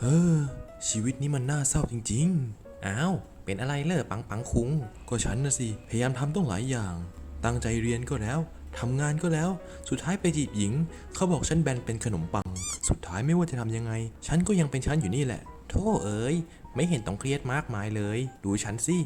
เออ ชีวิตนี้มันน่าเศร้าจริงๆ อ้าว เป็นอะไรเลอปังปังคุง ก็ฉันนะสิ พยายามทำต้องหลายอย่าง ตั้งใจเรียนก็แล้วทำงานก็แล้ว สุดท้ายไปจีบหญิง เขาบอกฉันแบนเป็นขนมปัง สุดท้ายไม่ว่าจะทำยังไง ฉันก็ยังเป็นฉันอยู่นี่แหละ โธ่เอ๋ย ไม่เห็นต้องเครียดมากมายเลย ดูฉันสิ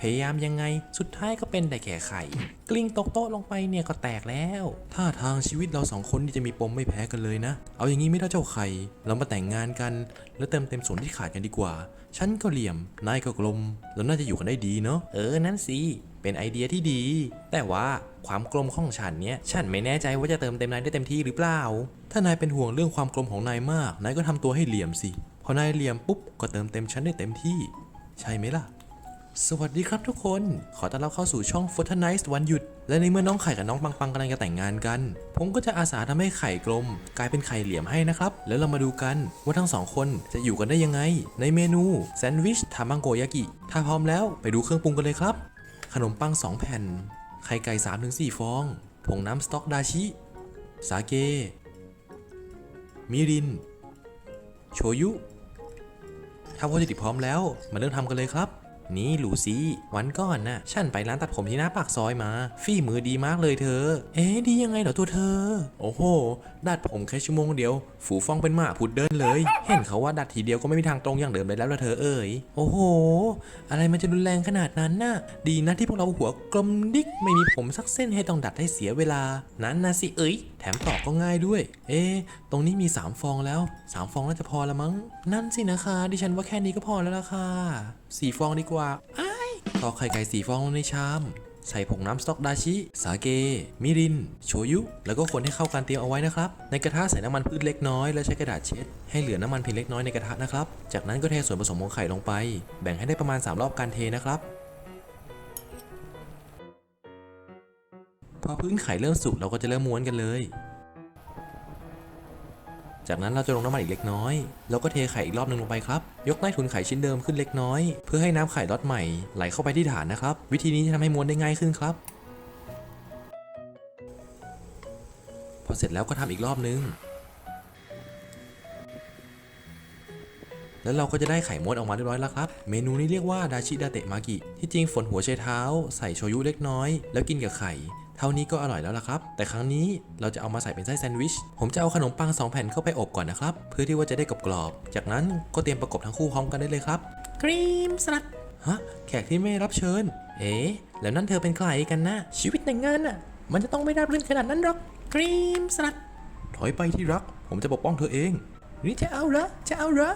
พยายามยังไงสุดท้ายก็เป็นแต่แก่ไข่กลิ้งตกโต๊ะลงไปเนี่ยก็แตกแล้วท่าทางชีวิตเราสองคนนี่จะมีปมไม่แพ้กันเลยนะ เอาอย่างนี้ไม่ได้เจ้าไข่เรามาแต่งงานกัน แล้วเติมเต็มส่วนที่ขาดกันดีกว่า ฉันก็เหลี่ยมนายก็กลมแล้วน่าจะอยู่กันได้ดีเนาะเออนั่นสิเป็นไอเดียที่ดี แต่ว่าความกลมของฉันเนี่ย ฉันไม่แน่ใจว่าจะเติมเต็มนายได้เต็มที่หรือเปล่า ถ้านายเป็นห่วงเรื่องความกลมของนายมาก นายก็ทำตัวให้เหลี่ยมสิ พอนายเหลี่ยมปุ๊บ ก็เติมเต็มฉันได้เต็มที่ ใช่ไหมล่ะ สวัสดีครับทุกคน ขอต้อนรับเข้าสู่ช่อง f o r t n i t e วันหยุด และในเมื่อน้องไข่กับน้องปังปังกำลังจะแต่งงานกัน ผมก็จะอาสาทำให้ไข่กลม กลายเป็นไข่เหลี่ยมให้นะครับ แล้วเรามาดูกันว่าทั้งสองคนจะอยู่กันได้ยังไง ในเมนูแซนด์วิชทามังโกยากิ ถ้าพร้อมแล้วไปดูเครื่องปรุงกันเลยครับ ขนมปัง 2 แผ่น ไข่ไก่ 3-4 ฟอง ผงน้ำสต๊อกดาชิ สาเก มิริน โชยุ ถ้าวัตถุดิบพร้อมแล้วมาเริ่มทำกันเลยครับ นี่ลูซี่วันก่อนน่ะ ฉันไปร้านตัดผมที่หน้าปากซอยมา ฝีมือดีมากเลยเธอ เอ๊ดียังไงเหรอตัวเธอ โอ้โห ดัดผมแค่ชั่วโมงเดียว ฝูฟองเป็นหมาพุดเดินเลย เห็นเขาว่าดัดทีเดียวก็ไม่มีทางตรงอย่างเดิมเลยแล้วละเธอเอ่ยโอ้โห อะไรมันจะรุนแรงขนาดนั้นน่ะ ดีนะที่พวกเราหัวกลมดิกไม่มีผมสักเส้นให้ต้องดัดให้เสียเวลา นั้นนะสิเอ้ยแถมตอกก็ง่ายด้วย เอ๊ตรงนี้มี 3 ฟองแล้ว 3 ฟองน่าจะพอละมั้ง นั่นสินะคะ ดิฉันว่าแค่นี้ก็พอแล้วล่ะค่ะสี่ฟองดีกว่าอ้ายตอกไข่ไก่สีฟองลงในชาม ใส่ผงน้ำสต๊อกดาชิ สาเก มิริน โชยุ แล้วก็คนให้เข้ากันเตรียมเอาไว้นะครับ ในกระทะใส่น้ำมันพืชเล็กน้อย แล้วใช้กระดาษเช็ด ให้เหลือน้ำมันเพียงเล็กน้อยในกระทะนะครับ จากนั้นก็เทส่วนผสมของไข่ลงไป แบ่งให้ได้ประมาณ 3 รอบการเทนะครับพอพื้นไข่เริ่มสุกเราก็จะเริ่มม้วนกันเลย จากนั้นเราจะลงน้ำมันอีกเล็กน้อย แล้วก็เทไข่อีกรอบหนึ่งลงไปครับ ยกใต้ถุนไข่ชิ้นเดิมขึ้นเล็กน้อย เพื่อให้น้ำไข่ล็อตใหม่ไหลเข้าไปที่ฐานนะครับ วิธีนี้จะทำให้ม้วนได้ง่ายขึ้นครับ พอเสร็จแล้วก็ทำอีกรอบนึง แล้วเราก็จะได้ไข่ม้วนออกมาเรียบร้อยแล้วครับ เมนูนี้เรียกว่าดาชิดาเตะมากิ ที่จริงฝนหัวไชเท้า ใส่โชยุเล็กน้อย แล้วกินกับไข่ เท่านี้ก็อร่อยแล้วล่ะครับ แต่ครั้งนี้เราจะเอามาใส่เป็นไส้แซนด์วิช ผมจะเอาขนมปัง 2 แผ่นเข้าไปอบก่อนนะครับ เพื่อที่ว่าจะได้กรอบๆ จากนั้นก็เตรียมประกบทั้งคู่พร้อมกันได้เลยครับ ครีมสลัด ฮะ แขกที่ไม่รับเชิญ เอ๊ะ แล้วนั่นเธอเป็นใครกันนะ ชีวิตแต่งงานน่ะ มันจะต้องไม่ราบรื่นขนาดนั้นหรอก ครีมสลัด ถอยไปที่รัก ผมจะปกป้องเธอเอง นี่จะเอาเหรอ จะเอาเหรอ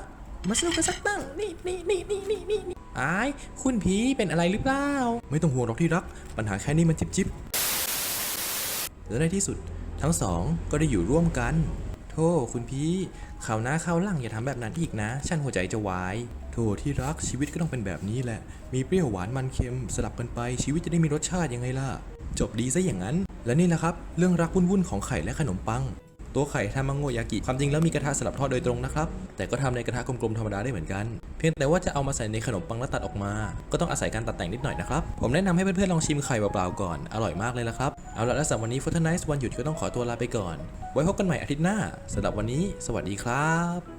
มาสู้กันสักตั้งนี่นี่นี่นี่นี่นี่นี่อายคุณผีเป็นอะไรหรือเปล่า ไม่ต้องห่วงหรอกที่รัก ปัญหาแค่นี้มันจิบจิบและในที่สุดทั้งสองก็ได้อยู่ร่วมกัน โธ่คุณพี่ข่าวหน้าข่าวหลังอย่าทำแบบนั้นอีกนะ ฉันหัวใจจะวาย โธ่ที่รักชีวิตก็ต้องเป็นแบบนี้แหละ มีเปรี้ยวหวานมันเค็มสลับกันไปชีวิตจะได้มีรสชาติยังไงล่ะ จบดีซะอย่างนั้น และนี่แหละครับ เรื่องรักวุ่นๆของไข่และขนมปัง ตัวไข่ทามังโงยากิ ความจริงแล้วมีกระทะสำหรับทอดโดยตรงนะครับ แต่ก็ทำในกระทะกลมๆธรรมดาได้เหมือนกัน เพียงแต่ว่าจะเอามาใส่ในขนมปังแล้วตัดออกมา ก็ต้องอาศัยการตัดแต่งนิดหน่อยนะครับ ผมแนะนำให้เพื่อนๆลองชิมไข่เปล่าๆก่อน อร่อยมากเลยละครับ เอาละและสำหรับวันนี้ฟุตไนส์วันหยุดก็ต้องขอตัวลาไปก่อน ไว้พบกันใหม่อาทิตย์หน้าสำหรับวันนี้ สวัสดีครับ